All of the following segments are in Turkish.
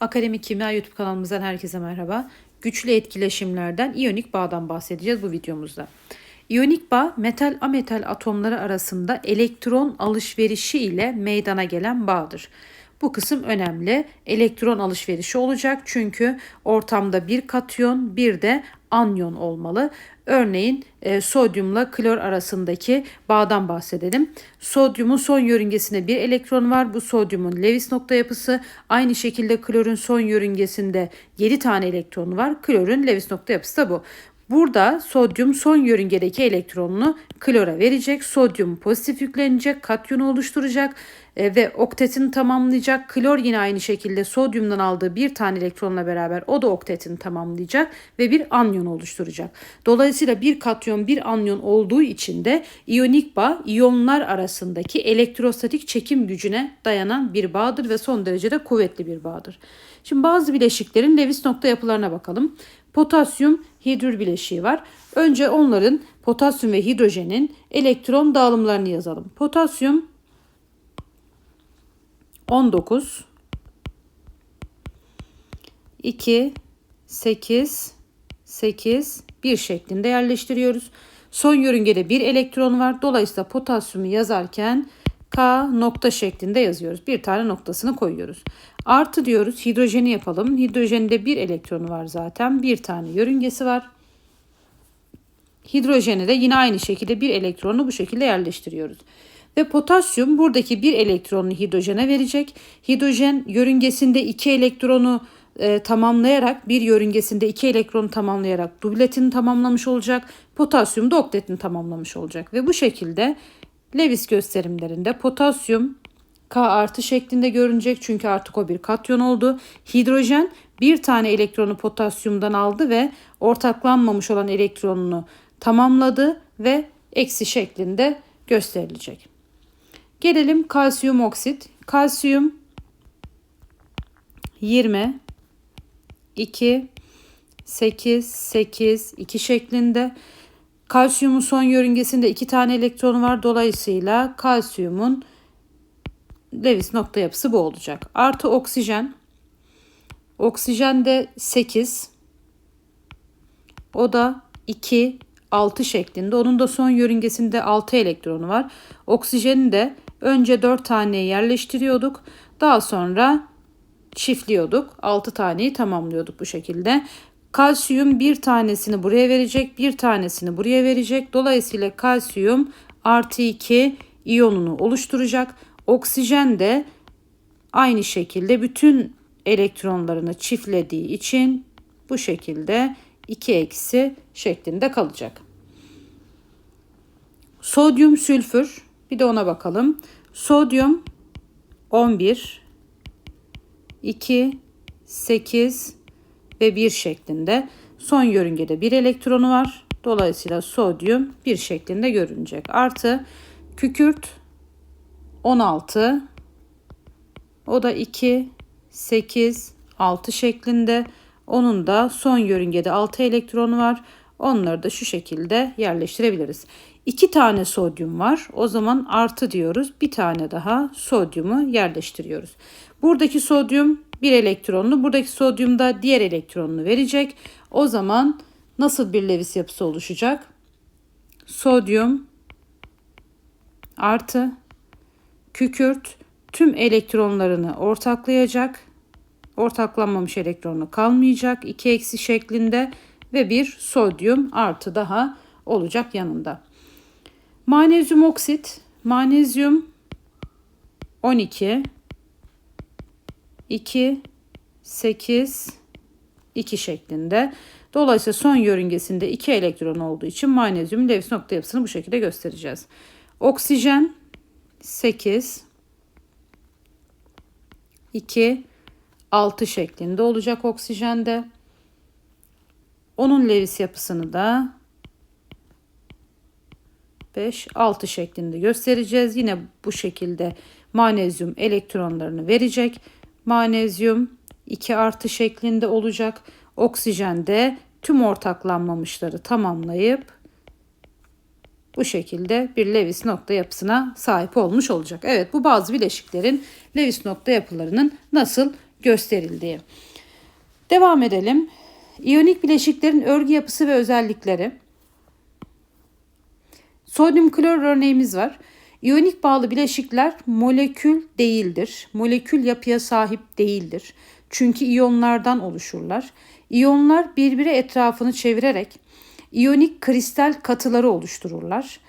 Akademik Kimya YouTube kanalımızdan herkese merhaba. Güçlü etkileşimlerden iyonik bağdan bahsedeceğiz bu videomuzda. İyonik bağ metal ametal atomları arasında elektron alışverişi ile meydana gelen bağdır. Bu kısım önemli. Elektron alışverişi olacak çünkü ortamda bir katyon bir de anyon olmalı. Örneğin e, sodyumla klor arasındaki bağdan bahsedelim. Sodyumun son yörüngesinde bir elektron var. Bu sodyumun Lewis nokta yapısı. Aynı şekilde klorun son yörüngesinde 7 tane elektron var. Klorun Lewis nokta yapısı da bu. Burada sodyum son yörüngedeki elektronunu klora verecek. Sodyum pozitif yüklenecek, katyonu oluşturacak e, ve oktetini tamamlayacak. Klor yine aynı şekilde sodyumdan aldığı bir tane elektronla beraber o da oktetini tamamlayacak ve bir anyon oluşturacak. Dolayısıyla bir katyon bir anyon olduğu için de iyonik bağ iyonlar arasındaki elektrostatik çekim gücüne dayanan bir bağdır ve son derece de kuvvetli bir bağdır. Şimdi bazı bileşiklerin Lewis nokta yapılarına bakalım. Potasyum hidrür bileşiği var. Önce onların potasyum ve hidrojenin elektron dağılımlarını yazalım. Potasyum 19 2 8 8 1 şeklinde yerleştiriyoruz. Son yörüngede bir elektron var. Dolayısıyla potasyumu yazarken K nokta şeklinde yazıyoruz. Bir tane noktasını koyuyoruz. Artı diyoruz. Hidrojeni yapalım. Hidrojeninde bir elektronu var zaten. Bir tane yörüngesi var. Hidrojeni de yine aynı şekilde bir elektronu bu şekilde yerleştiriyoruz. Ve potasyum buradaki bir elektronunu hidrojene verecek. Hidrojen yörüngesinde iki elektronu e, tamamlayarak bir yörüngesinde iki elektronu tamamlayarak dubletini tamamlamış olacak. Potasyum da oktetini tamamlamış olacak. Ve bu şekilde Lewis gösterimlerinde potasyum K artı şeklinde görünecek çünkü artık o bir katyon oldu. Hidrojen bir tane elektronu potasyumdan aldı ve ortaklanmamış olan elektronunu tamamladı ve eksi şeklinde gösterilecek. Gelelim kalsiyum oksit. Kalsiyum 20 2 8 8 2 şeklinde. Kalsiyumun son yörüngesinde iki tane elektronu var. Dolayısıyla kalsiyumun Lewis nokta yapısı bu olacak. Artı oksijen. Oksijen de 8. O da 2, 6 şeklinde. Onun da son yörüngesinde 6 elektronu var. Oksijeni de önce 4 taneye yerleştiriyorduk. Daha sonra çiftliyorduk. 6 taneyi tamamlıyorduk bu şekilde. Kalsiyum bir tanesini buraya verecek, bir tanesini buraya verecek. Dolayısıyla kalsiyum artı 2 iyonunu oluşturacak. Oksijen de aynı şekilde bütün elektronlarını çiftlediği için bu şekilde 2 eksi şeklinde kalacak. Sodyum sülfür bir de ona bakalım. Sodyum 11 2 8 ve 1 şeklinde. Son yörüngede bir elektronu var. Dolayısıyla sodyum 1 şeklinde görünecek. Artı kükürt 16 o da 2 8 6 şeklinde. Onun da son yörüngede 6 elektronu var. Onları da şu şekilde yerleştirebiliriz. 2 tane sodyum var. O zaman artı diyoruz. Bir tane daha sodyumu yerleştiriyoruz. Buradaki sodyum bir elektronlu, buradaki sodyum da diğer elektronunu verecek. O zaman nasıl bir Lewis yapısı oluşacak? Sodyum artı kükürt tüm elektronlarını ortaklayacak. Ortaklanmamış elektronu kalmayacak. 2 eksi şeklinde ve bir sodyum artı daha olacak yanında. Manezyum oksit, manezyum 12 2 8 2 şeklinde. Dolayısıyla son yörüngesinde 2 elektron olduğu için manezyum Lewis nokta yapısını bu şekilde göstereceğiz. Oksijen 8 2 6 şeklinde olacak oksijende. Onun Lewis yapısını da 5 6 şeklinde göstereceğiz. Yine bu şekilde manezyum elektronlarını verecek. Manezyum 2 artı şeklinde olacak. Oksijen de tüm ortaklanmamışları tamamlayıp bu şekilde bir Lewis nokta yapısına sahip olmuş olacak. Evet bu bazı bileşiklerin Lewis nokta yapılarının nasıl gösterildiği. Devam edelim. İyonik bileşiklerin örgü yapısı ve özellikleri. Sodyum klor örneğimiz var. İyonik bağlı bileşikler molekül değildir. Molekül yapıya sahip değildir. Çünkü iyonlardan oluşurlar. İyonlar birbiri etrafını çevirerek iyonik kristal katıları oluştururlar.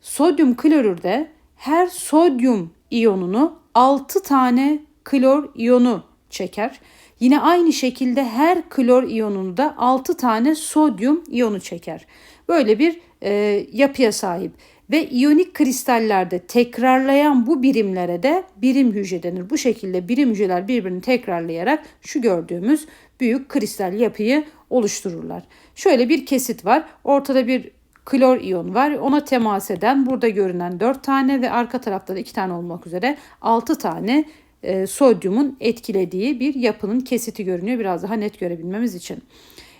Sodyum klorürde her sodyum iyonunu 6 tane klor iyonu çeker. Yine aynı şekilde her klor iyonunu da 6 tane sodyum iyonu çeker. Böyle bir e, yapıya sahip ve iyonik kristallerde tekrarlayan bu birimlere de birim hücre denir. Bu şekilde birim hücreler birbirini tekrarlayarak şu gördüğümüz büyük kristal yapıyı oluştururlar. Şöyle bir kesit var. Ortada bir klor iyon var. Ona temas eden burada görünen 4 tane ve arka tarafta da 2 tane olmak üzere 6 tane e, sodyumun etkilediği bir yapının kesiti görünüyor. Biraz daha net görebilmemiz için.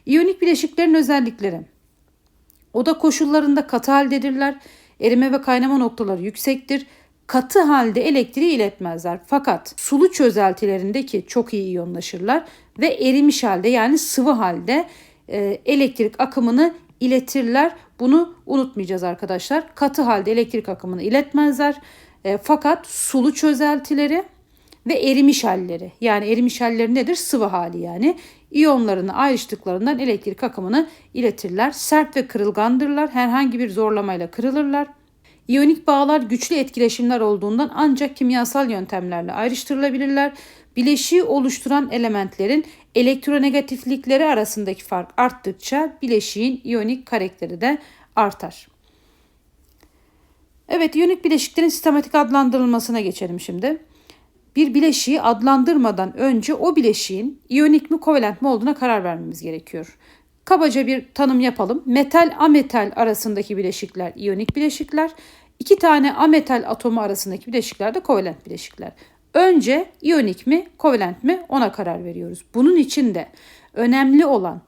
İyonik bileşiklerin özellikleri. Oda koşullarında katı haldedirler. Erime ve kaynama noktaları yüksektir. Katı halde elektriği iletmezler. Fakat sulu çözeltilerindeki çok iyi iyonlaşırlar ve erimiş halde yani sıvı halde e, elektrik akımını iletirler. Bunu unutmayacağız arkadaşlar. Katı halde elektrik akımını iletmezler. E, fakat sulu çözeltileri ve erimiş halleri yani erimiş halleri nedir? Sıvı hali yani. İyonlarını ayrıştıklarından elektrik akımını iletirler. Sert ve kırılgandırlar. Herhangi bir zorlamayla kırılırlar. İyonik bağlar güçlü etkileşimler olduğundan ancak kimyasal yöntemlerle ayrıştırılabilirler. Bileşiği oluşturan elementlerin elektronegatiflikleri arasındaki fark arttıkça bileşiğin iyonik karakteri de artar. Evet, iyonik bileşiklerin sistematik adlandırılmasına geçelim şimdi. Bir bileşiği adlandırmadan önce o bileşiğin iyonik mi kovalent mi olduğuna karar vermemiz gerekiyor. Kabaca bir tanım yapalım. Metal ametal arasındaki bileşikler iyonik bileşikler. İki tane ametal atomu arasındaki bileşikler de kovalent bileşikler. Önce iyonik mi, kovalent mi ona karar veriyoruz. Bunun için de önemli olan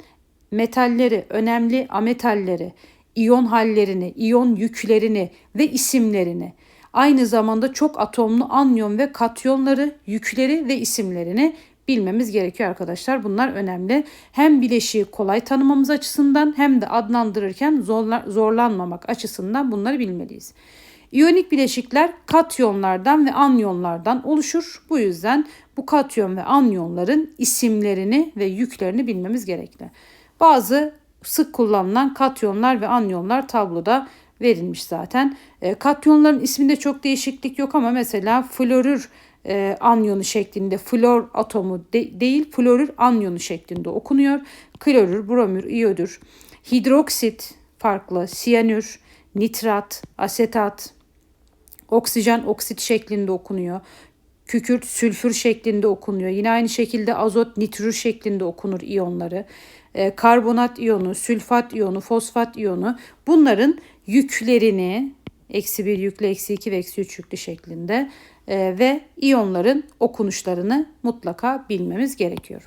metalleri, önemli ametalleri, iyon hallerini, iyon yüklerini ve isimlerini, aynı zamanda çok atomlu anyon ve katyonları, yükleri ve isimlerini bilmemiz gerekiyor arkadaşlar. Bunlar önemli. Hem bileşiği kolay tanımamız açısından hem de adlandırırken zorlanmamak açısından bunları bilmeliyiz. İyonik bileşikler katyonlardan ve anyonlardan oluşur. Bu yüzden bu katyon ve anyonların isimlerini ve yüklerini bilmemiz gerekli. Bazı sık kullanılan katyonlar ve anyonlar tabloda verilmiş zaten. E, katyonların isminde çok değişiklik yok ama mesela florür e, anyonu şeklinde flor atomu de, değil florür anyonu şeklinde okunuyor. Klorür, bromür, iyodür. Hidroksit farklı, siyanür, nitrat, asetat, oksijen oksit şeklinde okunuyor. Kükürt sülfür şeklinde okunuyor. Yine aynı şekilde azot nitrür şeklinde okunur iyonları. E, karbonat iyonu, sülfat iyonu, fosfat iyonu bunların yüklerini eksi 1 yüklü, eksi 2 ve eksi 3 yüklü şeklinde e, ve iyonların okunuşlarını mutlaka bilmemiz gerekiyor.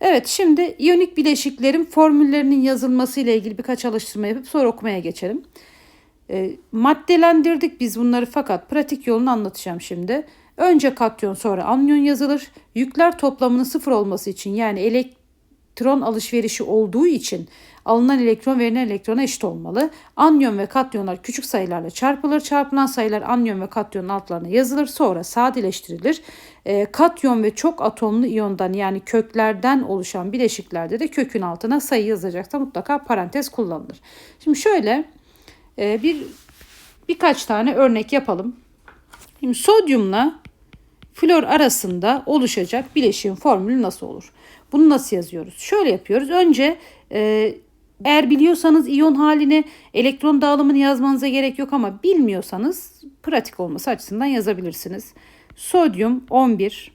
Evet şimdi iyonik bileşiklerin formüllerinin yazılması ile ilgili birkaç alıştırma yapıp sonra okumaya geçelim. E, maddelendirdik biz bunları fakat pratik yolunu anlatacağım şimdi. Önce katyon sonra anyon yazılır. Yükler toplamının sıfır olması için yani elektron alışverişi olduğu için alınan elektron verilen elektrona eşit olmalı. Anyon ve katyonlar küçük sayılarla çarpılır. Çarpılan sayılar anyon ve katyonun altlarına yazılır. Sonra sadeleştirilir. E, katyon ve çok atomlu iyondan yani köklerden oluşan bileşiklerde de kökün altına sayı yazacaksa mutlaka parantez kullanılır. Şimdi şöyle e, bir birkaç tane örnek yapalım. Şimdi sodyumla flor arasında oluşacak bileşiğin formülü nasıl olur? Bunu nasıl yazıyoruz? Şöyle yapıyoruz. Önce e, eğer biliyorsanız iyon halini, elektron dağılımını yazmanıza gerek yok ama bilmiyorsanız pratik olması açısından yazabilirsiniz. Sodyum 11,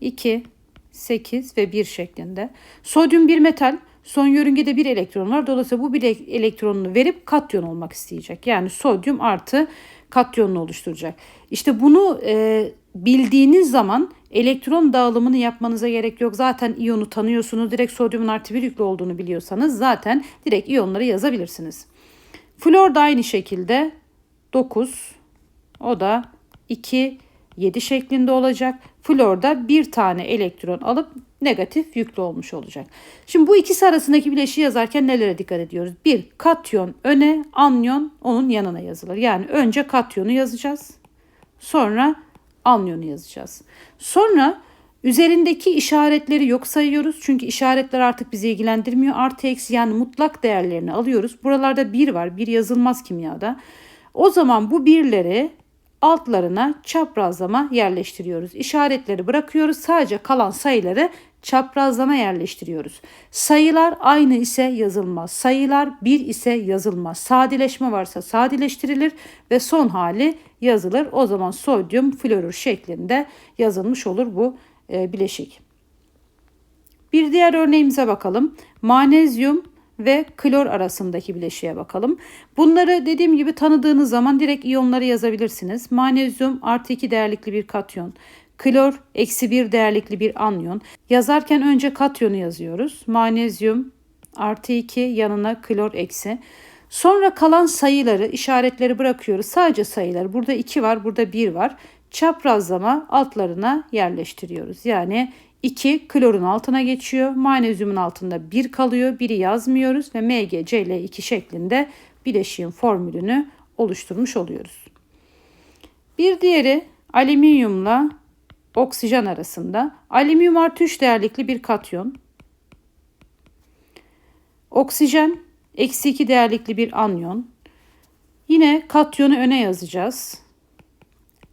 2, 8 ve 1 şeklinde. Sodyum bir metal. Son yörüngede bir elektron var. Dolayısıyla bu bir elektronunu verip katyon olmak isteyecek. Yani sodyum artı katyonunu oluşturacak. İşte bunu e, bildiğiniz zaman elektron dağılımını yapmanıza gerek yok. Zaten iyonu tanıyorsunuz. Direkt sodyumun artı bir yüklü olduğunu biliyorsanız zaten direkt iyonları yazabilirsiniz. Flor da aynı şekilde 9. O da 2 7 şeklinde olacak. Florda bir tane elektron alıp negatif yüklü olmuş olacak. Şimdi bu ikisi arasındaki bileşiği yazarken nelere dikkat ediyoruz? Bir, katyon öne, anyon onun yanına yazılır. Yani önce katyonu yazacağız. Sonra anyonu yazacağız. Sonra üzerindeki işaretleri yok sayıyoruz. Çünkü işaretler artık bizi ilgilendirmiyor. Artı eksi yani mutlak değerlerini alıyoruz. Buralarda bir var. Bir yazılmaz kimyada. O zaman bu birleri altlarına çaprazlama yerleştiriyoruz. İşaretleri bırakıyoruz. Sadece kalan sayıları çaprazlama yerleştiriyoruz. Sayılar aynı ise yazılmaz. Sayılar bir ise yazılmaz. Sadeleşme varsa sadeleştirilir ve son hali yazılır. O zaman sodyum florür şeklinde yazılmış olur bu e, bileşik. Bir diğer örneğimize bakalım. Manezyum ve klor arasındaki bileşiğe bakalım. Bunları dediğim gibi tanıdığınız zaman direkt iyonları yazabilirsiniz. Manezyum artı 2 değerlikli bir katyon. Klor eksi 1 değerlikli bir anyon. Yazarken önce katyonu yazıyoruz. Manezyum artı 2 yanına klor eksi. Sonra kalan sayıları işaretleri bırakıyoruz. Sadece sayıları burada 2 var burada 1 var. Çaprazlama altlarına yerleştiriyoruz. Yani 2 klorun altına geçiyor. Manezyumun altında 1 kalıyor. 1'i yazmıyoruz ve MgCl2 şeklinde bileşiğin formülünü oluşturmuş oluyoruz. Bir diğeri alüminyumla oksijen arasında. Alüminyum artı 3 değerlikli bir katyon. Oksijen eksi 2 değerlikli bir anyon. Yine katyonu öne yazacağız.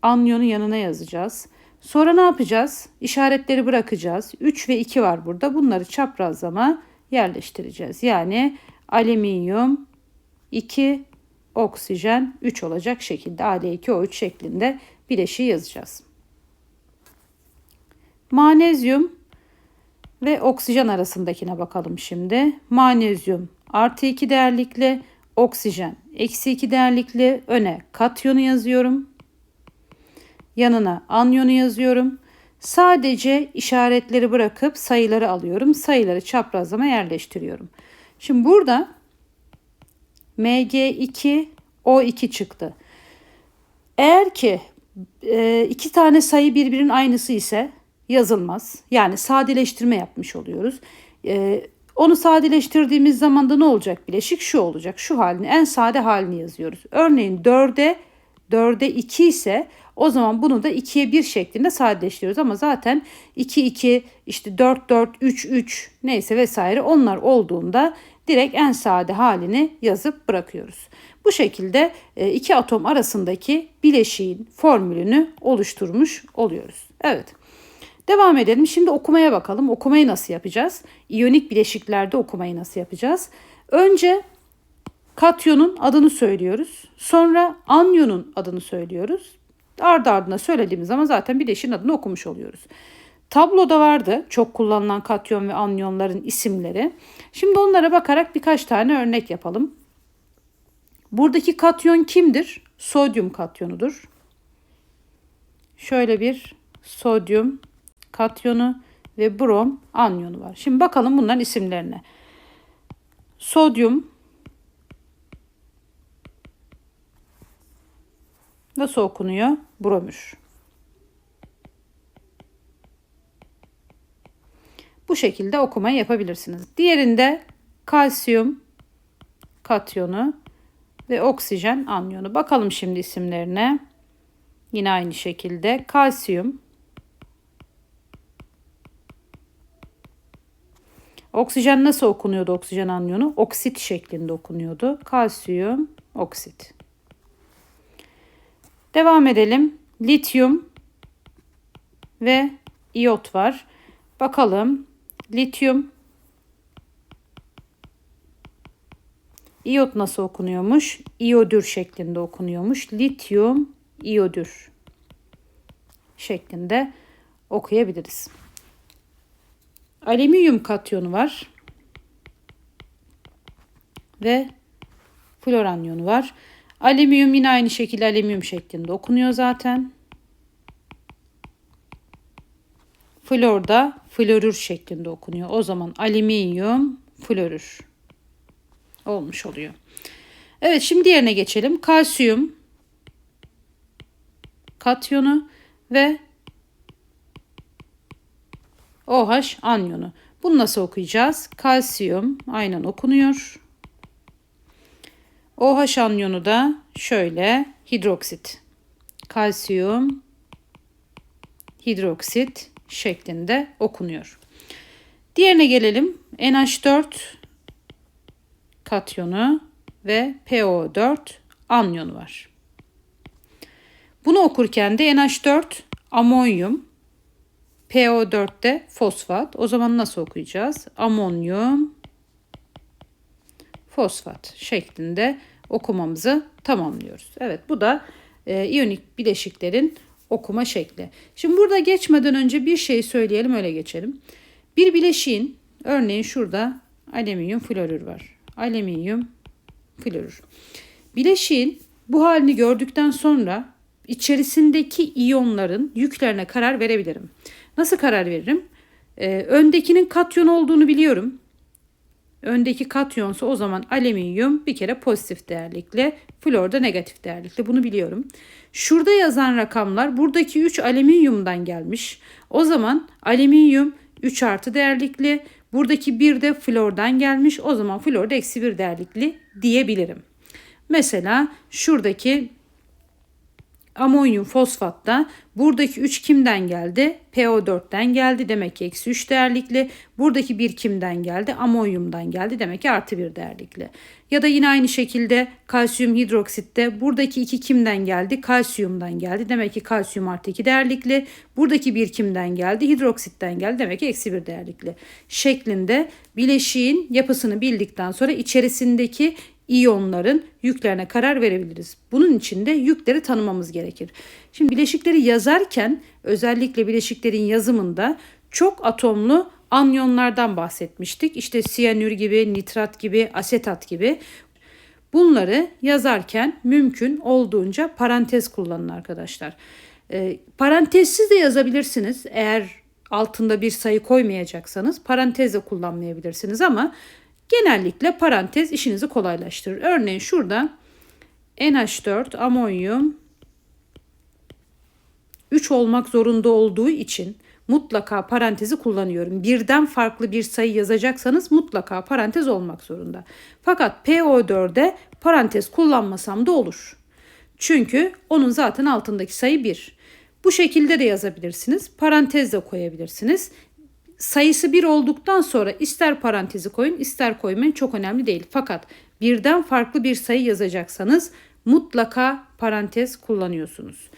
Anyonu yanına yazacağız. Sonra ne yapacağız? İşaretleri bırakacağız. 3 ve 2 var burada. Bunları çaprazlama yerleştireceğiz. Yani alüminyum 2 oksijen 3 olacak şekilde Al2O3 şeklinde bileşiği yazacağız. Manezyum ve oksijen arasındakine bakalım şimdi. Manezyum artı 2 değerlikli, oksijen eksi 2 değerlikli öne katyonu yazıyorum. Yanına anyonu yazıyorum. Sadece işaretleri bırakıp sayıları alıyorum. Sayıları çaprazlama yerleştiriyorum. Şimdi burada Mg2 O2 çıktı. Eğer ki e, iki tane sayı birbirinin aynısı ise yazılmaz. Yani sadeleştirme yapmış oluyoruz. E, onu sadeleştirdiğimiz zaman da ne olacak bileşik? Şu olacak. Şu halini en sade halini yazıyoruz. Örneğin 4'e 4'e 2 ise o zaman bunu da 2'ye 1 şeklinde sadeleştiriyoruz ama zaten 2 2 işte 4 4 3 3 neyse vesaire onlar olduğunda direkt en sade halini yazıp bırakıyoruz. Bu şekilde e, iki atom arasındaki bileşiğin formülünü oluşturmuş oluyoruz. Evet. Devam edelim. Şimdi okumaya bakalım. Okumayı nasıl yapacağız? İyonik bileşiklerde okumayı nasıl yapacağız? Önce katyonun adını söylüyoruz. Sonra anyonun adını söylüyoruz. Ardı ardına söylediğimiz zaman zaten bileşiğin adını okumuş oluyoruz. Tabloda vardı çok kullanılan katyon ve anyonların isimleri. Şimdi onlara bakarak birkaç tane örnek yapalım. Buradaki katyon kimdir? Sodyum katyonudur. Şöyle bir sodyum katyonu ve brom anyonu var. Şimdi bakalım bunların isimlerine. Sodyum nasıl okunuyor? Bromür. Bu şekilde okumayı yapabilirsiniz. Diğerinde kalsiyum katyonu ve oksijen anyonu. Bakalım şimdi isimlerine. Yine aynı şekilde kalsiyum Oksijen nasıl okunuyordu oksijen anyonu? Oksit şeklinde okunuyordu. Kalsiyum oksit. Devam edelim. Lityum ve iyot var. Bakalım. Lityum İyot nasıl okunuyormuş? İyodür şeklinde okunuyormuş. Lityum iyodür şeklinde okuyabiliriz. Alüminyum katyonu var. Ve floranyonu var. Alüminyum yine aynı şekilde alüminyum şeklinde okunuyor zaten. Flor da florür şeklinde okunuyor. O zaman alüminyum florür olmuş oluyor. Evet şimdi diğerine geçelim. Kalsiyum katyonu ve OH anyonu. Bunu nasıl okuyacağız? Kalsiyum aynen okunuyor. OH anyonu da şöyle hidroksit. Kalsiyum hidroksit şeklinde okunuyor. Diğerine gelelim. NH4 katyonu ve PO4 anyonu var. Bunu okurken de NH4 amonyum, PO4 de fosfat. O zaman nasıl okuyacağız? Amonyum, fosfat şeklinde okumamızı tamamlıyoruz. Evet bu da e, iyonik bileşiklerin okuma şekli. Şimdi burada geçmeden önce bir şey söyleyelim öyle geçelim. Bir bileşiğin örneğin şurada alüminyum florür var. Alüminyum florür. Bileşiğin bu halini gördükten sonra içerisindeki iyonların yüklerine karar verebilirim. Nasıl karar veririm? Ee, öndekinin katyon olduğunu biliyorum. Öndeki katyonsa o zaman alüminyum bir kere pozitif değerlikli, flor da negatif değerlikli. Bunu biliyorum. Şurada yazan rakamlar buradaki 3 alüminyumdan gelmiş. O zaman alüminyum 3 artı değerlikli, buradaki 1 de flordan gelmiş. O zaman flor da eksi 1 değerlikli diyebilirim. Mesela şuradaki amonyum fosfatta buradaki 3 kimden geldi? PO4'ten geldi. Demek ki eksi 3 değerlikli. Buradaki 1 kimden geldi? Amonyumdan geldi. Demek ki artı 1 değerlikli. Ya da yine aynı şekilde kalsiyum hidroksitte buradaki 2 kimden geldi? Kalsiyumdan geldi. Demek ki kalsiyum artı 2 değerlikli. Buradaki 1 kimden geldi? Hidroksitten geldi. Demek ki eksi 1 değerlikli. Şeklinde bileşiğin yapısını bildikten sonra içerisindeki iyonların yüklerine karar verebiliriz. Bunun için de yükleri tanımamız gerekir. Şimdi bileşikleri yazarken özellikle bileşiklerin yazımında çok atomlu anyonlardan bahsetmiştik. İşte siyanür gibi, nitrat gibi, asetat gibi. Bunları yazarken mümkün olduğunca parantez kullanın arkadaşlar. E, parantezsiz de yazabilirsiniz. Eğer altında bir sayı koymayacaksanız parantezle kullanmayabilirsiniz ama Genellikle parantez işinizi kolaylaştırır. Örneğin şurada NH4 amonyum 3 olmak zorunda olduğu için mutlaka parantezi kullanıyorum. Birden farklı bir sayı yazacaksanız mutlaka parantez olmak zorunda. Fakat PO4'de parantez kullanmasam da olur. Çünkü onun zaten altındaki sayı 1. Bu şekilde de yazabilirsiniz. Parantez de koyabilirsiniz sayısı bir olduktan sonra ister parantezi koyun ister koymayın çok önemli değil. Fakat birden farklı bir sayı yazacaksanız mutlaka parantez kullanıyorsunuz.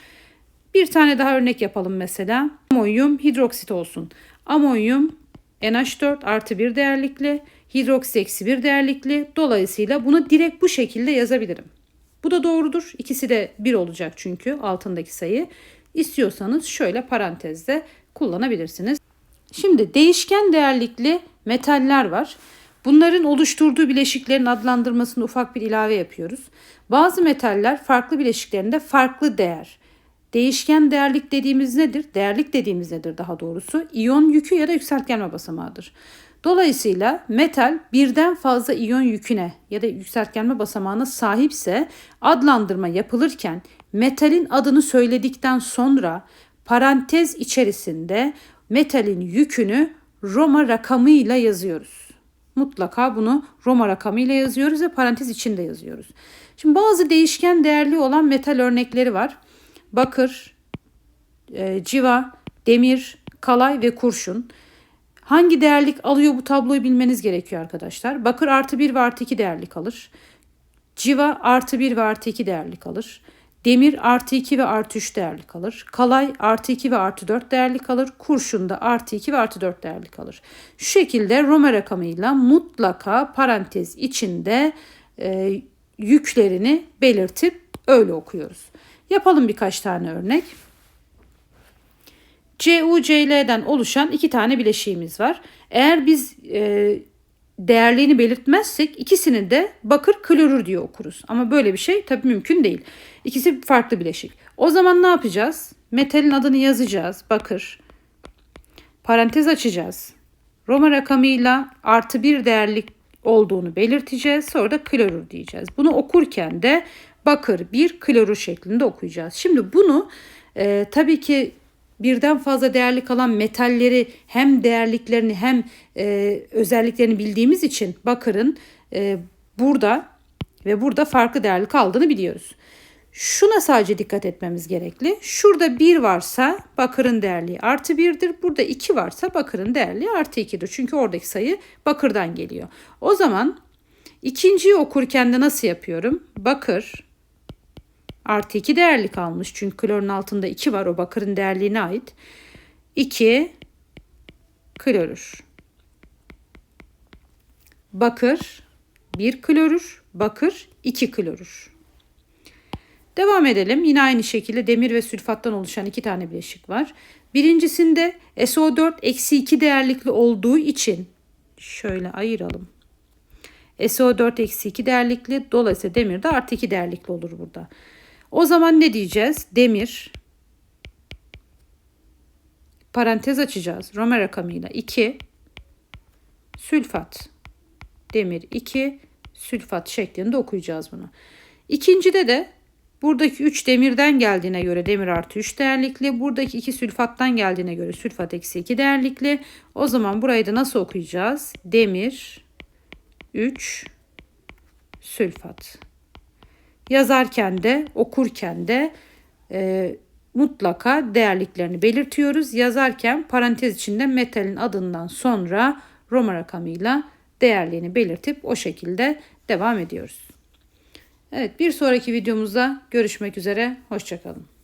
Bir tane daha örnek yapalım mesela. Amonyum hidroksit olsun. Amonyum NH4 artı bir değerlikli, hidroksit eksi bir değerlikli. Dolayısıyla bunu direkt bu şekilde yazabilirim. Bu da doğrudur. İkisi de bir olacak çünkü altındaki sayı. İstiyorsanız şöyle parantezde kullanabilirsiniz. Şimdi değişken değerlikli metaller var. Bunların oluşturduğu bileşiklerin adlandırmasını ufak bir ilave yapıyoruz. Bazı metaller farklı bileşiklerinde farklı değer. Değişken değerlik dediğimiz nedir? Değerlik dediğimiz nedir daha doğrusu? İyon yükü ya da yükseltgenme basamağıdır. Dolayısıyla metal birden fazla iyon yüküne ya da yükseltgenme basamağına sahipse adlandırma yapılırken metalin adını söyledikten sonra parantez içerisinde metalin yükünü Roma rakamıyla yazıyoruz. Mutlaka bunu Roma rakamıyla yazıyoruz ve parantez içinde yazıyoruz. Şimdi bazı değişken değerli olan metal örnekleri var. Bakır, e, civa, demir, kalay ve kurşun. Hangi değerlik alıyor bu tabloyu bilmeniz gerekiyor arkadaşlar. Bakır artı 1 ve artı 2 değerlik alır. Civa artı 1 ve artı 2 değerlik alır. Demir artı 2 ve artı 3 değerli kalır. Kalay artı 2 ve artı 4 değerli kalır. Kurşun da artı 2 ve artı 4 değerli kalır. Şu şekilde Roma rakamıyla mutlaka parantez içinde e, yüklerini belirtip öyle okuyoruz. Yapalım birkaç tane örnek. CuCl'den oluşan iki tane bileşiğimiz var. Eğer biz e, değerlerini belirtmezsek ikisini de bakır klorür diye okuruz. Ama böyle bir şey tabii mümkün değil. İkisi farklı bileşik. O zaman ne yapacağız? Metalin adını yazacağız. Bakır. Parantez açacağız. Roma rakamıyla artı bir değerlik olduğunu belirteceğiz. Sonra da klorür diyeceğiz. Bunu okurken de bakır bir klorür şeklinde okuyacağız. Şimdi bunu e, tabii ki birden fazla değerli kalan metalleri hem değerliklerini hem e, özelliklerini bildiğimiz için bakırın e, burada ve burada farklı değerli kaldığını biliyoruz. Şuna sadece dikkat etmemiz gerekli. Şurada 1 varsa bakırın değerliği artı 1'dir. Burada 2 varsa bakırın değerliği artı 2'dir. Çünkü oradaki sayı bakırdan geliyor. O zaman ikinciyi okurken de nasıl yapıyorum? Bakır artı 2 değerli kalmış. Çünkü klorun altında 2 var o bakırın değerliğine ait. 2 klorür. Bakır 1 klorür, bakır 2 klorür. Devam edelim. Yine aynı şekilde demir ve sülfattan oluşan iki tane bileşik var. Birincisinde SO4 eksi 2 değerlikli olduğu için şöyle ayıralım. SO4 eksi 2 değerlikli dolayısıyla demir de artı 2 değerlikli olur burada. O zaman ne diyeceğiz? Demir parantez açacağız. Roma rakamıyla 2 sülfat demir 2 sülfat şeklinde okuyacağız bunu. İkincide de buradaki 3 demirden geldiğine göre demir artı 3 değerlikli. Buradaki 2 sülfattan geldiğine göre sülfat eksi 2 değerlikli. O zaman burayı da nasıl okuyacağız? Demir 3 sülfat. Yazarken de okurken de e, mutlaka değerliklerini belirtiyoruz. Yazarken parantez içinde metalin adından sonra Roma rakamıyla değerliğini belirtip o şekilde devam ediyoruz. Evet bir sonraki videomuzda görüşmek üzere. Hoşçakalın.